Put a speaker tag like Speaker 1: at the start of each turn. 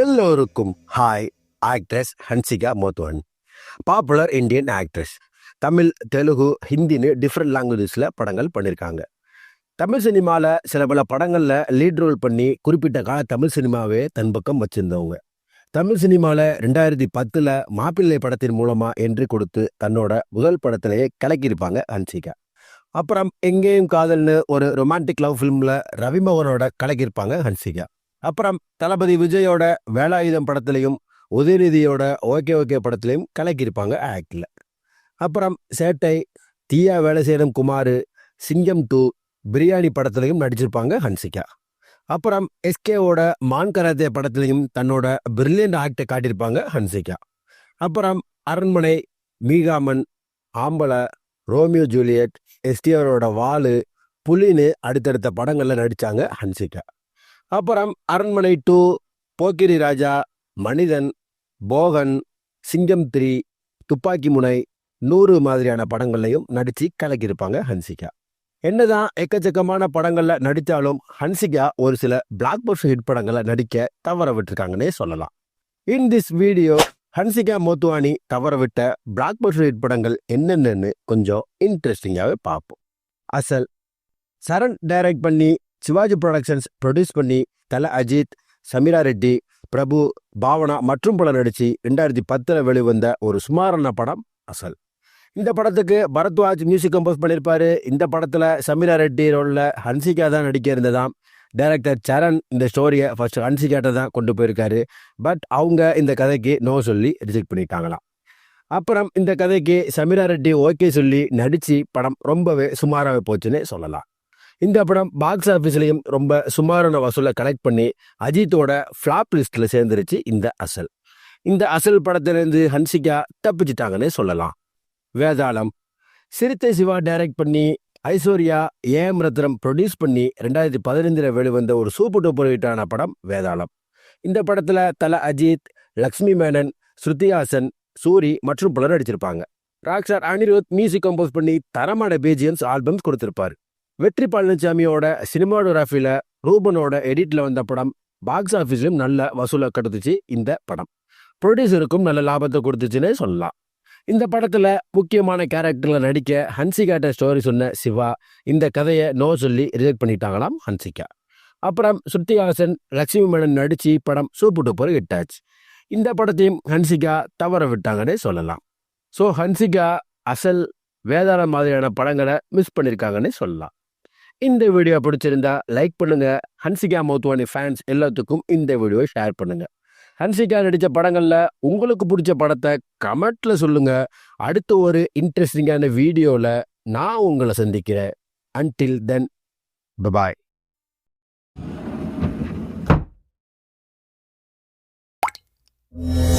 Speaker 1: எல்லோருக்கும் hi actress Hansika Motwani popular Indian actress. Tamil Telugu ஹிந்தின்னு different லாங்குவேஜஸில் படங்கள் பண்ணியிருக்காங்க தமிழ் சினிமாவில் சில பல படங்களில் லீட் ரோல் பண்ணி குறிப்பிட்ட கால தமிழ் சினிமாவே தன் பக்கம் வச்சுருந்தவங்க. தமிழ் சினிமாவில் ரெண்டாயிரத்தி பத்தில் மாப்பிள்ளை படத்தின் மூலமாக என்று கொடுத்து தன்னோட முதல் படத்திலேயே கலக்கியிருப்பாங்க ஹன்சிகா. அப்புறம் எங்கேயும் காதல்னு ஒரு ரொமான்டிக் லவ் ஃபிலிமில் ரவிமோகனோட கலக்கியிருப்பாங்க ஹன்சிகா. அப்புறம் தளபதி விஜயோட வேலாயுதம் படத்துலையும் உதயநிதியோட ஓகே ஓகே படத்துலையும் கலக்கியிருப்பாங்க ஆக்டில். அப்புறம் சேட்டை தீயா வேலை செய்யும் குமார் சிங்கம் டூ பிரியாணி படத்துலையும் நடிச்சிருப்பாங்க ஹன்சிகா. அப்புறம் எஸ்கேவோட மான் கராத்தே படத்துலையும் தன்னோட பிரில்லியன்ட் ஆக்டை காட்டியிருப்பாங்க ஹன்சிகா. அப்புறம் அரண்மனை மீகாமன் ஆம்பளை ரோமியோ ஜூலியட் எஸ்டிஆரோட வாலு புலின்னு அடுத்தடுத்த படங்களில் நடித்தாங்க ஹன்சிகா. அப்புறம் அரண்மனை டூ போக்கிரி ராஜா மனிதன் போகன் சிங்கம் த்ரீ துப்பாக்கி முனை நூறு மாதிரியான படங்கள்லையும் நடித்து கலக்கியிருப்பாங்க ஹன்சிகா. என்னதான் எக்கச்சக்கமான படங்களில் நடித்தாலும் ஹன்சிகா ஒரு சில பிளாக் பஸ்டர் ஹிட் படங்களை நடிக்க தவற விட்டுருக்காங்கன்னே சொல்லலாம். In this video Hansika Motwani தவற விட்ட பிளாக் பஸ்டர் ஹிட் படங்கள் என்னென்னு கொஞ்சம் இன்ட்ரெஸ்டிங்காகவே பார்ப்போம். அசல் சரண் டைரக்ட் பண்ணி சிவாஜி ப்ரொடக்ஷன்ஸ் ப்ரொடியூஸ் பண்ணி தல அஜித் சமீரா ரெட்டி பிரபு பாவனா மற்றும் பல நடித்து ரெண்டாயிரத்தி பத்தில் வெளிவந்த ஒரு சுமாரான படம் அசல். இந்த படத்துக்கு பரத்வாஜ் மியூசிக் கம்போஸ் பண்ணியிருப்பாரு இந்த படத்தில் சமீரா ரெட்டி ரோலில் ஹன்சிகா தான் நடிக்க இருந்ததாம். டைரக்டர் சரண் இந்த ஸ்டோரியை ஃபர்ஸ்ட் ஹன்சிகாட்ட தான் கொண்டு போயிருக்காரு. பட் அவங்க இந்த கதைக்கு நோ சொல்லி ரிஜெக்ட் பண்ணிட்டாங்களாம் அப்புறம் இந்த கதைக்கு சமீரா ரெட்டி ஓகே சொல்லி நடித்து படம் ரொம்பவே சுமாராகவே போச்சுன்னு சொல்லலாம். இந்த படம் பாக்ஸ் ஆஃபீஸ்லையும் ரொம்ப சுமாரான வசூலை கலெக்ட் பண்ணி அஜித்தோட ஃப்ளாப் லிஸ்ட்டில் சேர்ந்துருச்சு இந்த அசல். இந்த அசல் படத்திலேருந்து ஹன்சிகா தப்பிச்சிட்டாங்கன்னே சொல்லலாம். வேதாளம். சிறுத்தை சிவா டைரக்ட் பண்ணி ஐஸ்வர்யா ஏஎம் ரத்னம் ப்ரொடியூஸ் பண்ணி ரெண்டாயிரத்தி பதினைந்தில் வெளிவந்த ஒரு சூப்பர் டூப்பர் ஹிட்டான படம் வேதாளம். இந்த படத்தில் தல அஜித் லக்ஷ்மி மேனன் ஸ்ருதிஹாசன் சூரி மற்றும் பலர் நடிச்சிருப்பாங்க. ராக்ஸார் அனிருத் மியூசிக் கம்போஸ் பண்ணி தரமான பேஜியன்ஸ் ஆல்பம்ஸ் கொடுத்திருப்பாரு. வெற்றி பழனிசாமியோட சினிமாடோகிராஃபியில் ரூபனோட எடிட்டில் வந்த படம் பாக்ஸ் ஆஃபீஸ்லையும் நல்ல வசூலை கட்டுச்சு இந்த படம். ப்ரொடியூசருக்கும் நல்ல லாபத்தை கொடுத்துச்சுன்னே சொல்லலாம். இந்த படத்தில் முக்கியமான கேரக்டரில் நடிக்க ஹன்சிகாட்ட ஸ்டோரி சொன்ன சிவா இந்த கதையை நோ சொல்லி ரிஜெக்ட் பண்ணிட்டாங்களாம் ஹன்சிகா அப்புறம் ஸ்ருத்திஹாசன் லட்சுமி மேனன் நடித்து படம் சூப்பர் டூப்பர் ஹிட்டாச்சு இந்த படத்தையும் ஹன்சிகா தவற விட்டாங்கன்னே சொல்லலாம். ஸோ ஹன்சிகா அசல் வேதாளம் மாதிரியான படங்களை மிஸ் பண்ணியிருக்காங்கன்னு சொல்லலாம். இந்த வீடியோ பிடிச்சிருந்தா லைக் பண்ணுங்கள் ஹன்சிகா மோத்வானி ஃபேன்ஸ் எல்லாத்துக்கும் இந்த வீடியோவை ஷேர் பண்ணுங்கள் ஹன்சிகா நடித்த படங்களில் உங்களுக்கு பிடிச்ச படத்தை கமெண்ட்டில் சொல்லுங்கள் அடுத்த ஒரு இன்ட்ரெஸ்டிங்கான வீடியோவில் நான் உங்களை சந்திக்கிறேன். Until then bye bye Yeah.